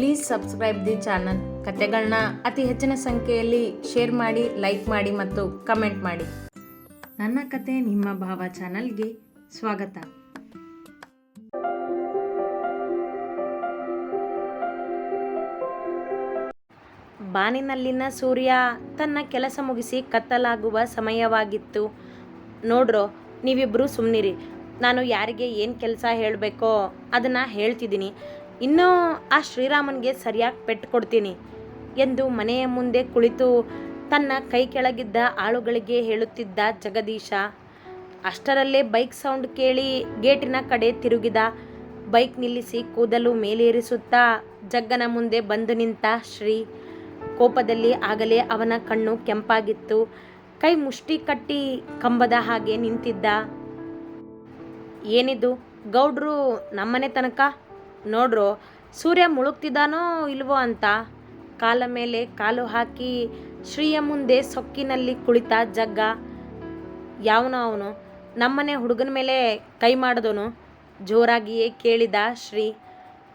Please subscribe the channel ಕತೆಗಳನ್ನ ಅತಿ ಹೆಚ್ಚಿನ ಸಂಖ್ಯೆಯಲ್ಲಿ ಶೇರ್ ಮಾಡಿ ಲೈಕ್ ಮಾಡಿ ಮತ್ತು ಕಮೆಂಟ್ ಮಾಡಿ. ನನ್ನ ಕತೆ ನಿಮ್ಮ ಭಾವ ಚಾನಲ್ಗೆ ಸ್ವಾಗತ. ಬಾನಿನಲ್ಲಿನ ಸೂರ್ಯ ತನ್ನ ಕೆಲಸ ಮುಗಿಸಿ ಕತ್ತಲಾಗುವ ಸಮಯವಾಗಿತ್ತು. ನೋಡ್ರೋ ನೀವಿಬ್ಬರು ಸುಮ್ಮನಿರಿ ನಾನು ಯಾರಿಗೆ ಏನು ಕೆಲಸ ಹೇಳಬೇಕೋ ಅದನ್ನು ಹೇಳ್ತಿದ್ದೀನಿ. ಇನ್ನೂ ಆ ಶ್ರೀರಾಮನಿಗೆ ಸರಿಯಾಗಿ ಪೆಟ್ಟು ಕೊಡ್ತೀನಿ ಎಂದು ಮನೆಯ ಮುಂದೆ ಕುಳಿತು ತನ್ನ ಕೈ ಕೆಳಗಿದ್ದ ಆಳುಗಳಿಗೆ ಹೇಳುತ್ತಿದ್ದ ಜಗದೀಶ, ಅಷ್ಟರಲ್ಲೇ ಬೈಕ್ ಸೌಂಡ್ ಕೇಳಿ ಗೇಟಿನ ಕಡೆ ತಿರುಗಿದ. ಬೈಕ್ ನಿಲ್ಲಿಸಿ ಕೂದಲು ಮೇಲೇರಿಸುತ್ತಾ ಜಗ್ಗನ ಮುಂದೆ ಬಂದು ನಿಂತ ಶ್ರೀ. ಕೋಪದಲ್ಲಿ ಆಗಲೇ ಅವನ ಕಣ್ಣು ಕೆಂಪಾಗಿತ್ತು. ಕೈ ಮುಷ್ಟಿ ಕಟ್ಟಿ ಕಂಬದ ಹಾಗೆ ನಿಂತಿದ್ದ. ಏನಿದು ಗೌಡ್ರು ನಮ್ಮನೆ ತನಕ? ನೋಡ್ರು, ಸೂರ್ಯ ಮುಳುಗ್ತಿದ್ದಾನೋ ಇಲ್ವೋ ಅಂತ. ಕಾಲ ಮೇಲೆ ಕಾಲು ಹಾಕಿ ಶ್ರೀಯ ಮುಂದೆ ಸೊಕ್ಕಿನಲ್ಲಿ ಕುಳಿತ ಜಗ್ಗ. ಯಾವನೋ ಅವನು. ನಮ್ಮನೆ ಹುಡುಗನ ಮೇಲೆ ಕೈ ಮಾಡಿದವನು. ಜೋರಾಗಿಯೇ ಕೇಳಿದ ಶ್ರೀ,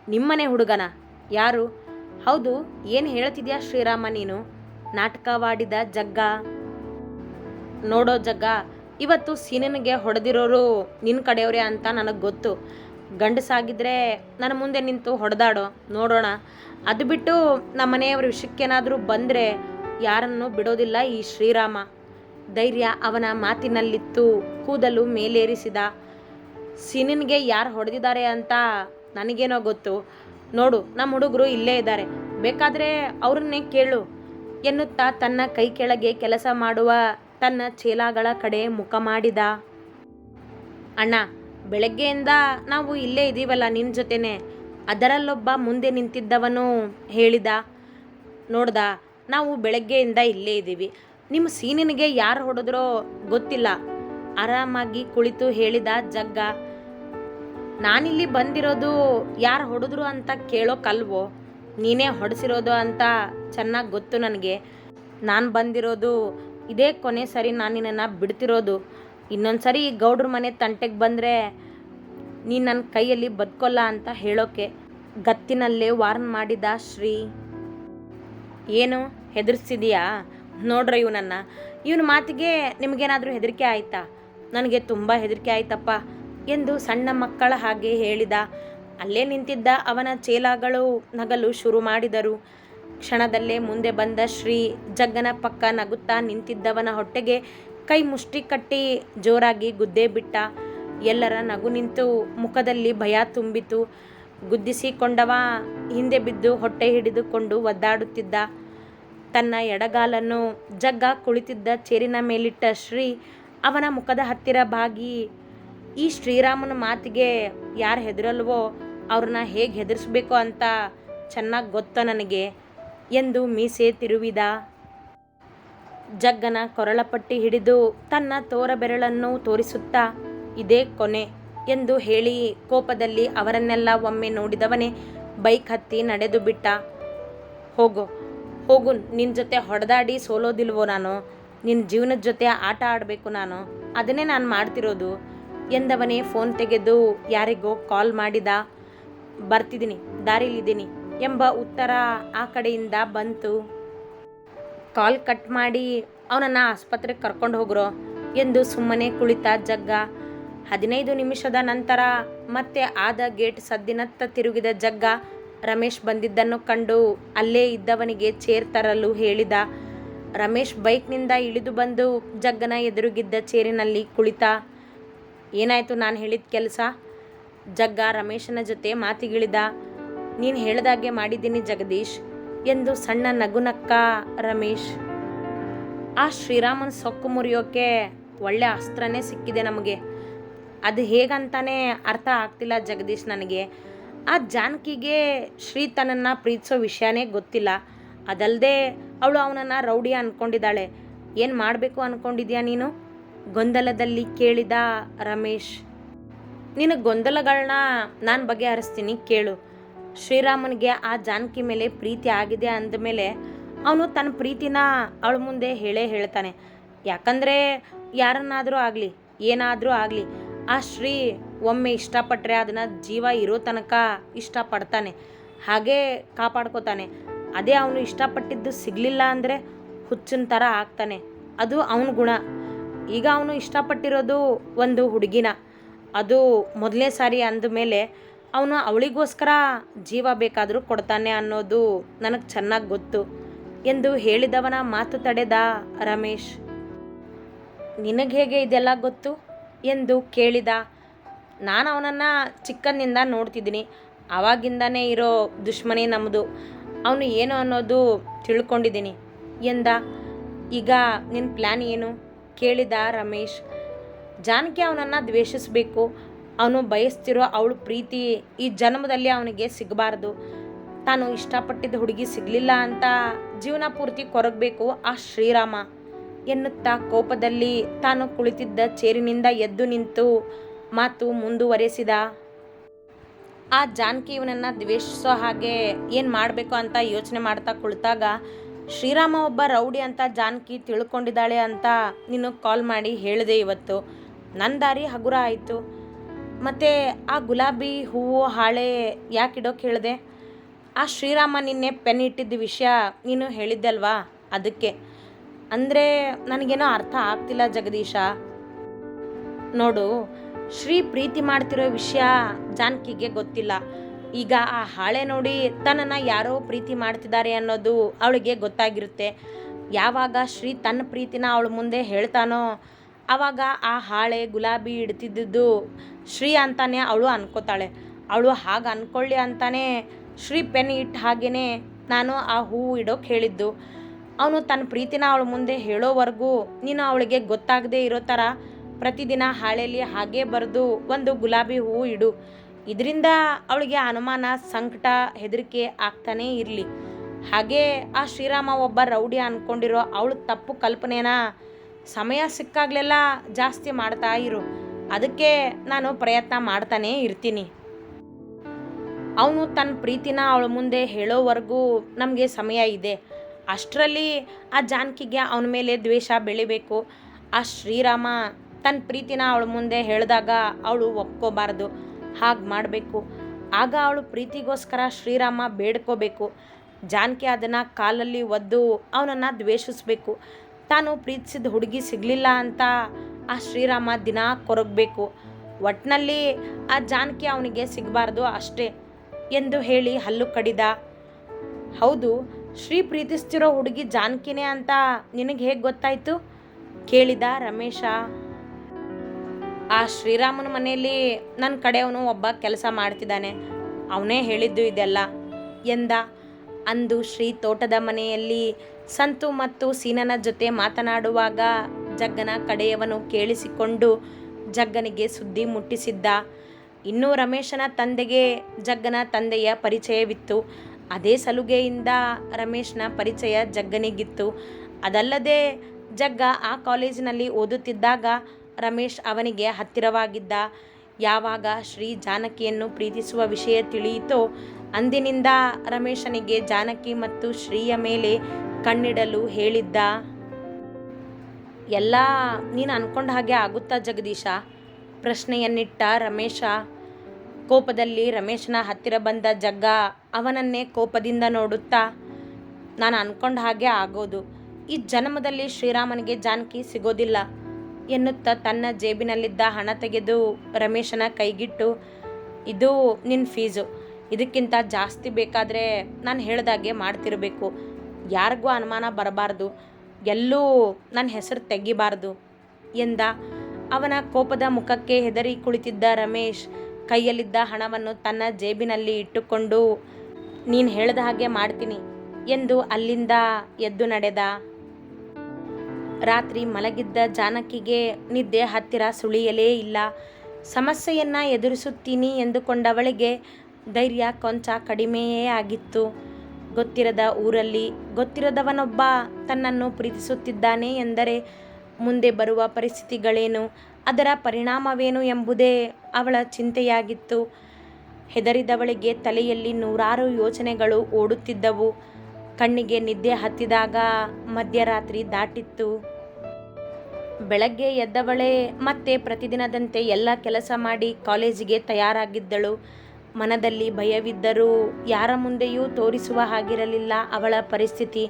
ನಿಮ್ಮನೆ ಹುಡುಗನ? ಯಾರು? ಹೌದು, ಏನು ಹೇಳ್ತಿದ್ಯಾ ಶ್ರೀರಾಮ ನೀನು? ನಾಟಕವಾಡಿದ ಜಗ್ಗ. ನೋಡೋ ಜಗ್ಗ, ಇವತ್ತು ಸೀನನಿಗೆ ಹೊಡೆದಿರೋರು ನಿನ್ನ ಕಡೆಯವರೇ ಅಂತ ನನಗೆ ಗೊತ್ತು. ಗಂಡಸಾಗಿದ್ರೆ ನನ್ನ ಮುಂದೆ ನಿಂತು ಹೊಡೆದಾಡೋ, ನೋಡೋಣ. ಅದು ಬಿಟ್ಟು ನಮ್ಮ ಮನೆಯವ್ರ ವಿಷಯಕ್ಕೇನಾದರೂ ಬಂದರೆ ಯಾರನ್ನು ಬಿಡೋದಿಲ್ಲ ಈ ಶ್ರೀರಾಮ. ಧೈರ್ಯ ಅವನ ಮಾತಿನಲ್ಲಿತ್ತು, ಕೂದಲು ಮೇಲೇರಿಸಿದ. ಸಿನಿನ್ಗೆ ಯಾರು ಹೊಡೆದಿದ್ದಾರೆ ಅಂತ ನನಗೇನೋ ಗೊತ್ತು. ನೋಡು ನಮ್ಮ ಹುಡುಗರು ಇಲ್ಲೇ ಇದ್ದಾರೆ. ಬೇಕಾದರೆ ಅವ್ರನ್ನೇ ಕೇಳು ಎನ್ನುತ್ತಾ ತನ್ನ ಕೈ ಕೆಳಗೆ ಕೆಲಸ ಮಾಡುವ ತನ್ನ ಚೇಲಾಗಳ ಕಡೆ ಮುಖ ಮಾಡಿದ. ಅಣ್ಣ ಬೆಳಗ್ಗೆಯಿಂದ ನಾವು ಇಲ್ಲೇ ಇದ್ದೀವಲ್ಲ ನಿನ್ನ ಜೊತೆನೆ. ಅದರಲ್ಲೊಬ್ಬ ಮುಂದೆ ನಿಂತಿದ್ದವನು ಹೇಳಿದ, ನೋಡ್ದ, ನಾವು ಬೆಳಗ್ಗೆಯಿಂದ ಇಲ್ಲೇ ಇದ್ದೀವಿ. ನಿಮ್ಮ ಸೀನಿನಿಗೆ ಯಾರು ಹೊಡೆದ್ರೋ ಗೊತ್ತಿಲ್ಲ. ಆರಾಮಾಗಿ ಕುಳಿತು ಹೇಳಿದ ಜಗ್ಗ, ನಾನಿಲ್ಲಿ ಬಂದಿರೋದು ಯಾರು ಹೊಡೆದ್ರು ಅಂತ ಕೇಳೋಕಲ್ವೋ? ನೀನೇ ಹೊಡೆಸಿರೋದು ಅಂತ ಚೆನ್ನಾಗಿ ಗೊತ್ತು ನನಗೆ. ನಾನು ಬಂದಿರೋದು ಇದೇ ಕೊನೆ ಸರಿ ನಾನು ನಿನ್ನನ್ನು ಬಿಡ್ತಿರೋದು. ಇನ್ನೊಂದು ಸರಿ ಗೌಡ್ರ ಮನೆ ತಂಟೆಗೆ ಬಂದರೆ ನೀನು ನನ್ನ ಕೈಯಲ್ಲಿ ಬದುಕೋಲ್ಲ ಅಂತ ಹೇಳೋಕೆ ಗತ್ತಿನಲ್ಲೇ ವಾರ್ನ್ ಮಾಡಿದ ಶ್ರೀ. ಏನು? ಹೆದರ್ಸಿದೀಯಾ? ನೋಡ್ರಿ ಇವನನ್ನು. ಇವನ ಮಾತಿಗೆ ನಿಮಗೇನಾದರೂ ಹೆದರಿಕೆ ಆಯ್ತಾ? ನನಗೆ ತುಂಬ ಹೆದರಿಕೆ ಆಯ್ತಪ್ಪ ಎಂದು ಸಣ್ಣ ಮಕ್ಕಳ ಹಾಗೆ ಹೇಳಿದ. ಅಲ್ಲೇ ನಿಂತಿದ್ದ ಅವನ ಚೇಲಾಗಳು ನಗಲು ಶುರು ಮಾಡಿದರು. ಕ್ಷಣದಲ್ಲೇ ಮುಂದೆ ಬಂದ ಶ್ರೀ ಜಗ್ಗನ ಪಕ್ಕ ನಗುತ್ತಾ ನಿಂತಿದ್ದವನ ಹೊಟ್ಟೆಗೆ ಕೈ ಮುಷ್ಟಿ ಕಟ್ಟಿ ಜೋರಾಗಿ ಗುದ್ದೆ ಬಿಟ್ಟ ಎಲ್ಲರ ನಗು ನಿಂತು ಮುಖದಲ್ಲಿ ಭಯ ತುಂಬಿತು. ಗುದ್ದಿಸಿಕೊಂಡವ ಹಿಂದೆ ಬಿದ್ದು ಹೊಟ್ಟೆ ಹಿಡಿದುಕೊಂಡು ಒದ್ದಾಡುತ್ತಿದ್ದ ತನ್ನ ಎಡಗಾಲನ್ನು ಜಗ್ಗ ಕುಳಿತಿದ್ದ ಚೇರಿನ ಮೇಲಿಟ್ಟ ಶ್ರೀ ಅವನ ಮುಖದ ಹತ್ತಿರ ಬಾಗಿ, ಈ ಶ್ರೀರಾಮನ ಮಾತಿಗೆ ಯಾರು ಹೆದರಲ್ವೋ, ಅವ್ರನ್ನ ಹೇಗೆ ಹೆದರಿಸ್ಬೇಕು ಅಂತ ಚೆನ್ನಾಗಿ ಗೊತ್ತ ನನಗೆ ಎಂದು ಮೀಸೆ ತಿರುವಿದ. ಜಗ್ಗನ ಕೊರಳಪಟ್ಟಿ ಹಿಡಿದು ತನ್ನ ತೋರ ಬೆರಳನ್ನು ತೋರಿಸುತ್ತಾ, ಇದೇ ಕೊನೆ ಎಂದು ಹೇಳಿ ಕೋಪದಲ್ಲಿ ಅವರನ್ನೆಲ್ಲ ಒಮ್ಮೆ ನೋಡಿದವನೇ ಬೈಕ್ ಹತ್ತಿ ನಡೆದು ಬಿಟ್ಟ. ಹೋಗು ಹೋಗು ನಿನ್ನ ಜೊತೆ ಹೊಡೆದಾಡಿ ಸೋಲೋದಿಲ್ವೋ ನಾನು? ನಿನ್ನ ಜೀವನದ ಜೊತೆ ಆಟ ಆಡಬೇಕು ನಾನು? ಅದನ್ನೇ ನಾನು ಮಾಡ್ತಿರೋದು? ಎಂದವನೇ ಫೋನ್ ತೆಗೆದು ಯಾರಿಗೋ ಕಾಲ್ ಮಾಡಿದ. ಬರ್ತಿದ್ದೀನಿ ದಾರಿಲಿದ್ದೀನಿ ಎಂಬ ಉತ್ತರ ಆ ಕಡೆಯಿಂದ ಬಂತು. ಕಾಲ್ ಕಟ್ ಮಾಡಿ ಅವನನ್ನು ಆಸ್ಪತ್ರೆಗೆ ಕರ್ಕೊಂಡು ಹೋಗ್ರೋ ಎಂದು ಸುಮ್ಮನೆ ಕುಳಿತ ಜಗ್ಗ. ಹದಿನೈದು ನಿಮಿಷದ ನಂತರ ಮತ್ತೆ ಆದ ಗೇಟ್ ಸದ್ದಿನತ್ತ ತಿರುಗಿದ ಜಗ್ಗ ರಮೇಶ್ ಬಂದಿದ್ದನ್ನು ಕಂಡು ಅಲ್ಲೇ ಇದ್ದವನಿಗೆ ಚೇರ್ ತರಲು ಹೇಳಿದ. ರಮೇಶ್ ಬೈಕ್ನಿಂದ ಇಳಿದು ಬಂದು ಜಗ್ಗನ ಎದುರುಗಿದ್ದ ಚೇರಿನಲ್ಲಿ ಕುಳಿತ. ಏನಾಯಿತು ನಾನು ಹೇಳಿದ ಕೆಲಸ? ಜಗ್ಗ ರಮೇಶನ ಜೊತೆ ಮಾತಿಗಿಳಿದ. ನೀನು ಹೇಳ್ದಾಗೆ ಮಾಡಿದ್ದೀನಿ ಜಗದೀಶ್. ಎಂದು ಸಣ್ಣ ನಗುನಕ್ಕ ರಮೇಶ್. ಆ ಶ್ರೀರಾಮನ ಸೊಕ್ಕು ಮುರಿಯೋಕೆ ಒಳ್ಳೆ ಅಸ್ತ್ರನೇ ಸಿಕ್ಕಿದೆ ನಮಗೆ. ಅದು ಹೇಗಂತಾನೆ ಅರ್ಥ ಆಗ್ತಿಲ್ಲ ಜಗದೀಶ್ ನನಗೆ. ಆ ಜಾನಕಿಗೆ ಶ್ರೀ ತನ್ನನ್ನು ಪ್ರೀತಿಸೋ ವಿಷಯನೇ ಗೊತ್ತಿಲ್ಲ. ಅದಲ್ಲದೆ ಅವಳು ಅವನನ್ನು ರೌಡಿ ಅಂದ್ಕೊಂಡಿದ್ದಾಳೆ ಏನು ಮಾಡಬೇಕು ಅಂದ್ಕೊಂಡಿದ್ಯಾ ನೀನು? ಗೊಂದಲದಲ್ಲಿ ಕೇಳಿದ ರಮೇಶ್. ನಿನ್ನ ಗೊಂದಲಗಳನ್ನ ನಾನು ಬಗೆಹರಿಸ್ತೀನಿ ಕೇಳು. ಶ್ರೀರಾಮನಿಗೆ ಆ ಜಾನಕಿ ಮೇಲೆ ಪ್ರೀತಿ ಆಗಿದೆ ಅಂದಮೇಲೆ ಅವನು ತನ್ನ ಪ್ರೀತಿನ ಅವಳ ಮುಂದೆ ಹೇಳೇ ಹೇಳ್ತಾನೆ. ಯಾಕಂದರೆ ಯಾರನ್ನಾದರೂ ಆಗಲಿ, ಏನಾದರೂ ಆಗಲಿ, ಆ ಶ್ರೀ ಒಮ್ಮೆ ಇಷ್ಟಪಟ್ಟರೆ ಅದನ್ನು ಜೀವ ಇರೋ ತನಕ ಇಷ್ಟಪಡ್ತಾನೆ. ಹಾಗೇ ಕಾಪಾಡ್ಕೋತಾನೆ. ಅದೇ ಅವನು ಇಷ್ಟಪಟ್ಟಿದ್ದು ಸಿಗಲಿಲ್ಲ ಅಂದರೆ ಹುಚ್ಚಿನ ಥರ ಆಗ್ತಾನೆ. ಅದು ಅವನ ಗುಣ. ಈಗ ಅವನು ಇಷ್ಟಪಟ್ಟಿರೋದು ಒಂದು ಹುಡುಗಿನ. ಅದು ಮೊದಲನೇ ಸಾರಿ ಅಂದಮೇಲೆ ಅವನು ಅವಳಿಗೋಸ್ಕರ ಜೀವ ಬೇಕಾದರೂ ಕೊಡ್ತಾನೆ ಅನ್ನೋದು ನನಗೆ ಚೆನ್ನಾಗಿ ಗೊತ್ತು ಎಂದು ಹೇಳಿದವನ ಮಾತು ತಡೆದ ರಮೇಶ್. ನಿನಗೆ ಹೇಗೆ ಇದೆಲ್ಲ ಗೊತ್ತು? ಎಂದು ಕೇಳಿದ. ನಾನು ಅವನನ್ನು ಚಿಕ್ಕಂದಿಂದ ನೋಡ್ತಿದ್ದೀನಿ. ಆವಾಗಿಂದನೇ ಇರೋ ದುಶ್ಮನಿ ನಮ್ಮದು ಅವನು ಏನು ಅನ್ನೋದು ತಿಳ್ಕೊಂಡಿದ್ದೀನಿ ಎಂದ. ಈಗ ನಿನ್ನ ಪ್ಲ್ಯಾನ್ ಏನು? ಕೇಳಿದ ರಮೇಶ್. ಜಾನಕಿ ಅವನನ್ನು ದ್ವೇಷಿಸಬೇಕು. ಅವನು ಬಯಸ್ತಿರೋ ಅವಳು ಪ್ರೀತಿ ಈ ಜನ್ಮದಲ್ಲಿ ಅವನಿಗೆ ಸಿಗಬಾರ್ದು. ತಾನು ಇಷ್ಟಪಟ್ಟಿದ್ದ ಹುಡುಗಿ ಸಿಗಲಿಲ್ಲ ಅಂತ ಜೀವನ ಪೂರ್ತಿ ಕೊರಗಬೇಕು ಆ ಶ್ರೀರಾಮ. ಎನ್ನುತ್ತಾ ಕೋಪದಲ್ಲಿ ತಾನು ಕುಳಿತಿದ್ದ ಚೇರಿನಿಂದ ಎದ್ದು ನಿಂತು ಮಾತು ಮುಂದುವರೆಸಿದ. ಆ ಜಾನಕಿ ಇವನನ್ನು ದ್ವೇಷಿಸೋ ಹಾಗೆ ಏನು ಮಾಡಬೇಕು ಅಂತ ಯೋಚನೆ ಮಾಡ್ತಾ ಕುಳಿತಾಗ, ಶ್ರೀರಾಮ ಒಬ್ಬ ರೌಡಿ ಅಂತ ಜಾನಕಿ ತಿಳ್ಕೊಂಡಿದ್ದಾಳೆ ಅಂತ ನೀನು ಕಾಲ್ ಮಾಡಿ ಹೇಳಿದೆ ಇವತ್ತು. ನನ್ನ ದಾರಿ ಹಗುರ ಆಯಿತು. ಮತ್ತು ಆ ಗುಲಾಬಿ ಹೂವು, ಹಾಳೆ ಯಾಕೆ ಇಡೋಕೆ ಹೇಳಿದೆ? ಆ ಶ್ರೀರಾಮ ನಿನ್ನೆ ಪೆನ್ ಇಟ್ಟಿದ್ದ ವಿಷಯ ನೀನು ಹೇಳಿದ್ದಲ್ವಾ ಅದಕ್ಕೆ. ಅಂದರೆ ನನಗೇನೋ ಅರ್ಥ ಆಗ್ತಿಲ್ಲ ಜಗದೀಶ. ನೋಡು, ಶ್ರೀ ಪ್ರೀತಿ ಮಾಡ್ತಿರೋ ವಿಷಯ ಜಾನಕಿಗೆ ಗೊತ್ತಿಲ್ಲ. ಈಗ ಆ ಹಾಳೆ ನೋಡಿ ತನ್ನನ್ನು ಯಾರೋ ಪ್ರೀತಿ ಮಾಡ್ತಿದ್ದಾರೆ ಅನ್ನೋದು ಅವಳಿಗೆ ಗೊತ್ತಾಗಿರುತ್ತೆ. ಯಾವಾಗ ಶ್ರೀ ತನ್ನ ಪ್ರೀತಿನ ಅವಳ ಮುಂದೆ ಹೇಳ್ತಾನೋ ಆವಾಗ ಆ ಹಾಳೆ ಗುಲಾಬಿ ಇಡ್ತಿದ್ದಿದ್ದು ಶ್ರೀ ಅಂತಾನೆ ಅವಳು ಅನ್ಕೋತಾಳೆ. ಅವಳು ಹಾಗೆ ಅನ್ಕೊಳ್ಳಿ ಅಂತಾನೆ ಶ್ರೀ ಪೆನ್ ಇಟ್ಟು ಹಾಗೇನೆ ನಾನು ಆ ಹೂವು ಇಡೋಕೆ ಹೇಳಿದ್ದು. ಅವನು ತನ್ನ ಪ್ರೀತಿನ ಅವಳ ಮುಂದೆ ಹೇಳೋವರೆಗೂ ನೀನು ಅವಳಿಗೆ ಗೊತ್ತಾಗದೇ ಇರೋ ಥರ ಪ್ರತಿದಿನ ಹಾಳೆಯಲ್ಲಿ ಹಾಗೆ ಬರೆದು ಒಂದು ಗುಲಾಬಿ ಹೂವು ಇಡು. ಇದರಿಂದ ಅವಳಿಗೆ ಅನುಮಾನ, ಸಂಕಟ, ಹೆದರಿಕೆ ಆಗ್ತಾನೇ ಇರಲಿ. ಹಾಗೆ ಆ ಶ್ರೀರಾಮ ಒಬ್ಬ ರೌಡಿ ಅಂದ್ಕೊಂಡಿರೋ ಅವಳು ತಪ್ಪು ಕಲ್ಪನೆನ ಸಮಯ ಸಿಕ್ಕಾಗಲೆಲ್ಲ ಜಾಸ್ತಿ ಮಾಡ್ತಾ ಇರು. ಅದಕ್ಕೆ ನಾನು ಪ್ರಯತ್ನ ಮಾಡ್ತಾನೇ ಇರ್ತೀನಿ. ಅವನು ತನ್ನ ಪ್ರೀತಿನ ಅವಳ ಮುಂದೆ ಹೇಳೋವರೆಗೂ ನಮಗೆ ಸಮಯ ಇದೆ. ಅಷ್ಟರಲ್ಲಿ ಆ ಜಾನಕಿಗೆ ಅವನ ಮೇಲೆ ದ್ವೇಷ ಬೆಳಿಬೇಕು. ಆ ಶ್ರೀರಾಮ ತನ್ನ ಪ್ರೀತಿನ ಅವಳ ಮುಂದೆ ಹೇಳಿದಾಗ ಅವಳು ಒಪ್ಕೋಬಾರ್ದು. ಹಾಗೆ ಮಾಡಬೇಕು. ಆಗ ಅವಳು ಪ್ರೀತಿಗೋಸ್ಕರ ಶ್ರೀರಾಮ ಬೇಡ್ಕೋಬೇಕು. ಜಾನಕಿ ಅದನ್ನು ಕಾಲಲ್ಲಿ ಒದ್ದು ಅವನನ್ನು ದ್ವೇಷಿಸ್ಬೇಕು. ತಾನು ಪ್ರೀತಿಸಿದ ಹುಡುಗಿ ಸಿಗಲಿಲ್ಲ ಅಂತ ಆ ಶ್ರೀರಾಮ ದಿನ ಕೊರಗಬೇಕು. ಒಟ್ಟಿನಲ್ಲಿ ಆ ಜಾನಕಿ ಅವನಿಗೆ ಸಿಗಬಾರ್ದು ಅಷ್ಟೇ ಎಂದು ಹೇಳಿ ಹಲ್ಲು ಕಡಿದ. ಹೌದು, ಶ್ರೀ ಪ್ರೀತಿಸ್ತಿರೋ ಹುಡುಗಿ ಜಾನಕಿನೇ ಅಂತ ನಿನಗೆ ಹೇಗೆ ಗೊತ್ತಾಯಿತು? ಕೇಳಿದ ರಮೇಶ. ಆ ಶ್ರೀರಾಮನ ಮನೆಯಲ್ಲಿ ನನ್ನ ಕಡೆಯವನು ಒಬ್ಬ ಕೆಲಸ ಮಾಡ್ತಿದ್ದಾನೆ. ಅವನೇ ಹೇಳಿದ್ದು ಇದೆಲ್ಲ ಎಂದ. ಅಂದು ಶ್ರೀ ತೋಟದ ಮನೆಯಲ್ಲಿ ಸಂತು ಮತ್ತು ಸೀನನ ಜೊತೆ ಮಾತನಾಡುವಾಗ ಜಗ್ಗನ ಕಡೆಯವನು ಕೇಳಿಸಿಕೊಂಡು ಜಗ್ಗನಿಗೆ ಸುದ್ದಿ ಮುಟ್ಟಿಸಿದ್ದ. ಇನ್ನು ರಮೇಶನ ತಂದೆಗೆ ಜಗ್ಗನ ತಂದೆಯ ಪರಿಚಯವಿತ್ತು. ಅದೇ ಸಲುಗೆಯಿಂದ ರಮೇಶ್ನ ಪರಿಚಯ ಜಗ್ಗನಿಗಿತ್ತು. ಅದಲ್ಲದೆ ಜಗ್ಗ ಆ ಕಾಲೇಜಿನಲ್ಲಿ ಓದುತ್ತಿದ್ದಾಗ ರಮೇಶ್ ಅವನಿಗೆ ಹತ್ತಿರವಾಗಿದ್ದ. ಯಾವಾಗ ಶ್ರೀ ಜಾನಕಿಯನ್ನು ಪ್ರೀತಿಸುವ ವಿಷಯ ತಿಳಿಯಿತೋ, ಅಂದಿನಿಂದ ರಮೇಶನಿಗೆ ಜಾನಕಿ ಮತ್ತು ಶ್ರೀಯ ಮೇಲೆ ಕಣ್ಣಿಡಲು ಹೇಳಿದ್ದ? ಎಲ್ಲ ನೀನು ಅನ್ಕೊಂಡ ಹಾಗೆ ಆಗುತ್ತಾ ಜಗದೀಶ? ಪ್ರಶ್ನೆಯನ್ನಿಟ್ಟ ರಮೇಶ. ಕೋಪದಲ್ಲಿ ರಮೇಶನ ಹತ್ತಿರ ಬಂದ ಜಗ್ಗ ಅವನನ್ನೇ ಕೋಪದಿಂದ ನೋಡುತ್ತಾ, ನಾನು ಅನ್ಕೊಂಡ ಹಾಗೆ ಆಗೋದು. ಈ ಜನ್ಮದಲ್ಲಿ ಶ್ರೀರಾಮನಿಗೆ ಜಾನಕಿ ಸಿಗೋದಿಲ್ಲ ಎನ್ನುತ್ತಾ ತನ್ನ ಜೇಬಿನಲ್ಲಿದ್ದ ಹಣ ತೆಗೆದು ರಮೇಶನ ಕೈಗಿಟ್ಟು, ಇದು ನಿನ್ನ ಫೀಸು. ಇದಕ್ಕಿಂತ ಜಾಸ್ತಿ ಬೇಕಾದರೆ ನಾನು ಹೇಳ್ದಾಗೆ ಮಾಡ್ತಿರಬೇಕು. ಯಾರಿಗೂ ಅನುಮಾನ ಬರಬಾರ್ದು. ಎಲ್ಲೂ ನನ್ನ ಹೆಸರು ತೆಗಿಬಾರ್ದು ಎಂದ. ಅವನ ಕೋಪದ ಮುಖಕ್ಕೆ ಹೆದರಿ ಕುಳಿತಿದ್ದ ರಮೇಶ್ ಕೈಯಲ್ಲಿದ್ದ ಹಣವನ್ನು ತನ್ನ ಜೇಬಿನಲ್ಲಿ ಇಟ್ಟುಕೊಂಡು, ನೀನು ಹೇಳಿದ ಹಾಗೆ ಮಾಡ್ತೀನಿ ಎಂದು ಅಲ್ಲಿಂದ ಎದ್ದು ನಡೆದ. ರಾತ್ರಿ ಮಲಗಿದ್ದ ಜಾನಕಿಗೆ ನಿದ್ದೆ ಹತ್ತಿರ ಸುಳಿಯಲೇ ಇಲ್ಲ. ಸಮಸ್ಯೆಯನ್ನು ಎದುರಿಸುತ್ತೀನಿ ಎಂದುಕೊಂಡವಳಿಗೆ ಧೈರ್ಯ ಕೊಂಚ ಕಡಿಮೆಯೇ ಆಗಿತ್ತು. ಗೊತ್ತಿರದ ಊರಲ್ಲಿ ಗೊತ್ತಿರದವನೊಬ್ಬ ತನ್ನನ್ನು ಪ್ರೀತಿಸುತ್ತಿದ್ದಾನೆ ಎಂದರೆ ಮುಂದೆ ಬರುವ ಪರಿಸ್ಥಿತಿಗಳೇನು, ಅದರ ಪರಿಣಾಮವೇನು ಎಂಬುದೇ ಅವಳ ಚಿಂತೆಯಾಗಿತ್ತು. ಹೆದರಿದವಳಿಗೆ ತಲೆಯಲ್ಲಿ ನೂರಾರು ಯೋಚನೆಗಳು ಓಡುತ್ತಿದ್ದವು. ಕಣ್ಣಿಗೆ ನಿದ್ದೆ ಹತ್ತಿದಾಗ ಮಧ್ಯರಾತ್ರಿ ದಾಟಿತ್ತು. ಬೆಳಗ್ಗೆ ಎದ್ದವಳೇ ಮತ್ತೆ ಪ್ರತಿದಿನದಂತೆ ಎಲ್ಲ ಕೆಲಸ ಮಾಡಿ ಕಾಲೇಜಿಗೆ ತಯಾರಾಗಿದ್ದಳು. ಮನದಲ್ಲಿ ಭಯವಿದ್ದರೂ ಯಾರ ಮುಂದೆಯೂ ತೋರಿಸುವ ಹಾಗಿರಲಿಲ್ಲ ಅವಳ ಪರಿಸ್ಥಿತಿ.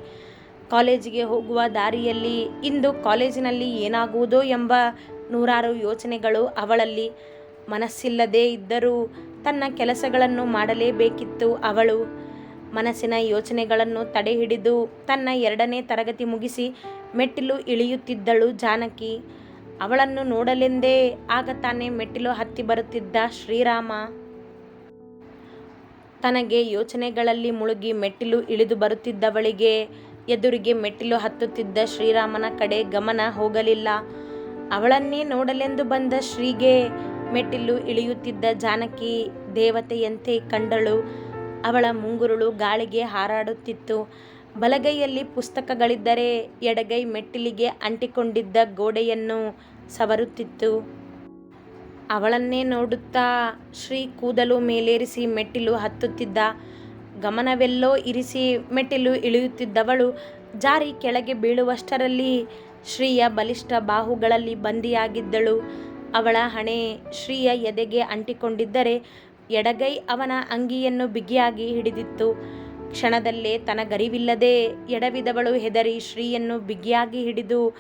ಕಾಲೇಜಿಗೆ ಹೋಗುವ ದಾರಿಯಲ್ಲಿ ಇಂದು ಕಾಲೇಜಿನಲ್ಲಿ ಏನಾಗುವುದೋ ಎಂಬ ನೂರಾರು ಯೋಚನೆಗಳು ಅವಳಲ್ಲಿ. ಮನಸ್ಸಿಲ್ಲದೇ ಇದ್ದರೂ ತನ್ನ ಕೆಲಸಗಳನ್ನು ಮಾಡಲೇಬೇಕಿತ್ತು ಅವಳು. ಮನಸ್ಸಿನ ಯೋಚನೆಗಳನ್ನು ತಡೆಹಿಡಿದು ತನ್ನ ಎರಡನೇ ತರಗತಿ ಮುಗಿಸಿ ಮೆಟ್ಟಿಲು ಇಳಿಯುತ್ತಿದ್ದಳು ಜಾನಕಿ. ಅವಳನ್ನು ನೋಡಲೆಂದೇ ಆಗ ತಾನೇ ಮೆಟ್ಟಿಲು ಹತ್ತಿ ಬರುತ್ತಿದ್ದ ಶ್ರೀರಾಮ. ತನಗೆ ಯೋಚನೆಗಳಲ್ಲಿ ಮುಳುಗಿ ಮೆಟ್ಟಿಲು ಇಳಿದು ಬರುತ್ತಿದ್ದವಳಿಗೆ ಎದುರಿಗೆ ಮೆಟ್ಟಿಲು ಹತ್ತುತ್ತಿದ್ದ ಶ್ರೀರಾಮನ ಕಡೆ ಗಮನ ಹೋಗಲಿಲ್ಲ. ಅವಳನ್ನೇ ನೋಡಲೆಂದು ಬಂದ ಶ್ರೀಗೆ ಮೆಟ್ಟಿಲು ಇಳಿಯುತ್ತಿದ್ದ ಜಾನಕಿ ದೇವತೆಯಂತೆ ಕಂಡಳು. ಅವಳ ಮುಂಗುರುಳು ಗಾಳಿಗೆ ಹಾರಾಡುತ್ತಿತ್ತು. ಬಲಗೈಯಲ್ಲಿ ಪುಸ್ತಕಗಳಿದ್ದರೆ ಎಡಗೈ ಮೆಟ್ಟಿಲಿಗೆ ಅಂಟಿಕೊಂಡಿದ್ದ ಗೋಡೆಯನ್ನು ಸವರುತ್ತಿತ್ತು. ಅವಳನ್ನೇ ನೋಡುತ್ತಾ ಶ್ರೀ ಕೂದಲು ಮೇಲೇರಿಸಿ ಮೆಟ್ಟಿಲು ಹತ್ತುತ್ತಿದ್ದ, ಗಮನವೆಲ್ಲೋ ಇರಿಸಿ ಮೆಟ್ಟಿಲು ಇಳಿಯುತ್ತಿದ್ದವಳು, ಜಾರಿ ಕೆಳಗೆ ಬೀಳುವಷ್ಟರಲ್ಲಿ ಶ್ರೀಯ ಬಲಿಷ್ಠ ಬಾಹುಗಳಲ್ಲಿ ಬಂದಿಯಾಗಿದ್ದಳು. ಅವಳ ಹಣೆ ಶ್ರೀಯ ಎದೆಗೆ ಅಂಟಿಕೊಂಡಿದ್ದರೆ ಎಡಗೈ ಅವನ ಅಂಗಿಯನ್ನು ಬಿಗಿಯಾಗಿ ಹಿಡಿದಿತ್ತು. ಕ್ಷಣದಲ್ಲೇ ತನಗರಿವಿಲ್ಲದೆ ಎಡವಿದವಳು ಹೆದರಿ ಶ್ರೀಯನ್ನು ಬಿಗಿಯಾಗಿ ಹಿಡಿದು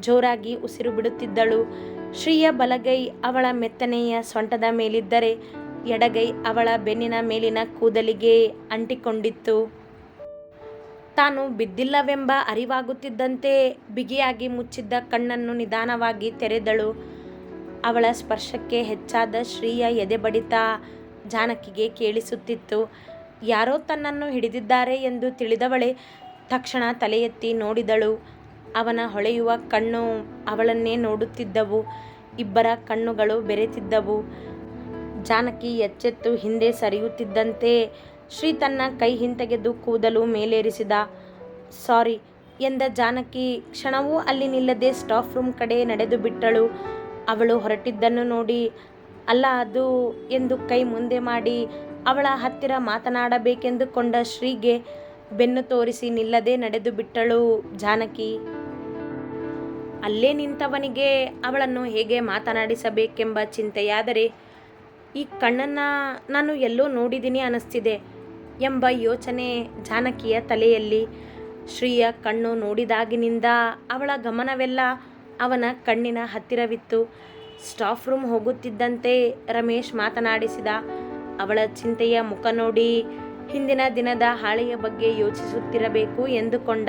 ಜೋರಾಗಿ ಉಸಿರು ಬಿಡುತ್ತಿದ್ದಳು. ಶ್ರೀಯ ಬಲಗೈ ಅವಳ ಮೆತ್ತನೆಯ ಸೊಂಟದ ಮೇಲಿದ್ದರೆ ಎಡಗೈ ಅವಳ ಬೆನ್ನಿನ ಮೇಲಿನ ಕೂದಲಿಗೆ ಅಂಟಿಕೊಂಡಿತ್ತು. ತಾನು ಬಿದ್ದಿಲ್ಲವೆಂಬ ಅರಿವಾಗುತ್ತಿದ್ದಂತೆ ಬಿಗಿಯಾಗಿ ಮುಚ್ಚಿದ್ದ ಕಣ್ಣನ್ನು ನಿಧಾನವಾಗಿ ತೆರೆದಳು. ಅವಳ ಸ್ಪರ್ಶಕ್ಕೆ ಹೆಚ್ಚಾದ ಶ್ರೀಯ ಎದೆ ಬಡಿತ ಜಾನಕಿಗೆ ಕೇಳಿಸುತ್ತಿತ್ತು. ಯಾರೋ ತನ್ನನ್ನು ಹಿಡಿದಿದ್ದಾರೆ ಎಂದು ತಿಳಿದವಳೆ ತಕ್ಷಣ ತಲೆ ಎತ್ತಿ ನೋಡಿದಳು. ಅವನ ಹೊಳೆಯುವ ಕಣ್ಣು ಅವಳನ್ನೇ ನೋಡುತ್ತಿದ್ದವು. ಇಬ್ಬರ ಕಣ್ಣುಗಳು ಬೆರೆತಿದ್ದವು. ಜಾನಕಿ ಎಚ್ಚೆತ್ತು ಹಿಂದೆ ಸರಿಯುತ್ತಿದ್ದಂತೆ ಶ್ರೀ ತನ್ನ ಕೈ ಹಿಂತೆಗೆದು ಕೂದಲು ಮೇಲೇರಿಸಿದ. ಸಾರಿ, ಎಂದ ಜಾನಕಿ, ಕ್ಷಣವೂ ಅಲ್ಲಿ ನಿಲ್ಲದೆ ಸ್ಟಾಫ್ ರೂಮ್ ಕಡೆ ನಡೆದು ಬಿಟ್ಟಳು. ಅವಳು ಹೊರಟಿದ್ದನ್ನು ನೋಡಿ, ಅಲ್ಲ ಅದು, ಎಂದು ಕೈ ಮುಂದೆ ಮಾಡಿ, ಅವಳ ಹತ್ತಿರ ಮಾತನಾಡಬೇಕೆಂದುಕೊಂಡ ಶ್ರೀಗೆ ಬೆನ್ನು ತೋರಿಸಿ ನಿಲ್ಲದೆ ನಡೆದು ಬಿಟ್ಟಳು ಜಾನಕಿ. ಅಲ್ಲೇ ನಿಂತವನಿಗೆ ಅವಳನ್ನು ಹೇಗೆ ಮಾತನಾಡಿಸಬೇಕೆಂಬ ಚಿಂತೆಯಾದರೆ, ಈ ಕಣ್ಣನ್ನು ನಾನು ಎಲ್ಲೋ ನೋಡಿದ್ದೀನಿ ಅನ್ನಿಸ್ತಿದೆ ಎಂಬ ಯೋಚನೆ ಜಾನಕಿಯ ತಲೆಯಲ್ಲಿ. ಶ್ರೀಯ ಕಣ್ಣು ನೋಡಿದಾಗಿನಿಂದ ಅವಳ ಗಮನವೆಲ್ಲ ಅವನ ಕಣ್ಣಿನ ಹತ್ತಿರವಿತ್ತು. ಸ್ಟಾಫ್ ರೂಮ್ ಹೋಗುತ್ತಿದ್ದಂತೆ ರಮೇಶ್ ಮಾತನಾಡಿಸಿದ ಅವಳ ಚಿಂತೆಯ ಮುಖ ನೋಡಿ ಹಿಂದಿನ ದಿನದ ಹಾಳೆಯ ಬಗ್ಗೆ ಯೋಚಿಸುತ್ತಿರಬೇಕು ಎಂದುಕೊಂಡ.